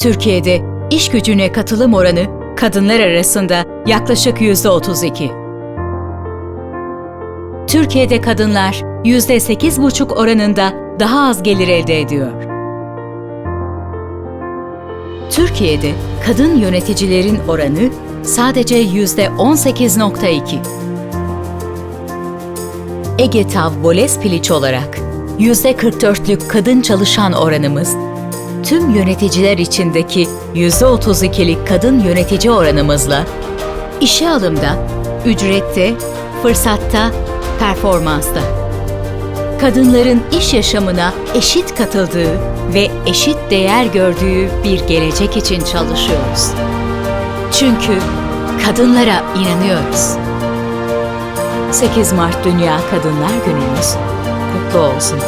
Türkiye'de iş gücüne katılım oranı kadınlar arasında yaklaşık yüzde 32. Türkiye'de kadınlar yüzde 8,5 oranında daha az gelir elde ediyor. Türkiye'de kadın yöneticilerin oranı sadece yüzde 18.2. Ege Tav Boles Piliç olarak yüzde 44'lük kadın çalışan oranımız, tüm yöneticiler içindeki yüzde 32'lik kadın yönetici oranımızla işe alımda, ücrette, fırsatta, performansta kadınların iş yaşamına eşit katıldığı ve eşit değer gördüğü bir gelecek için çalışıyoruz. Çünkü kadınlara inanıyoruz. 8 Mart Dünya Kadınlar Günümüz kutlu olsun.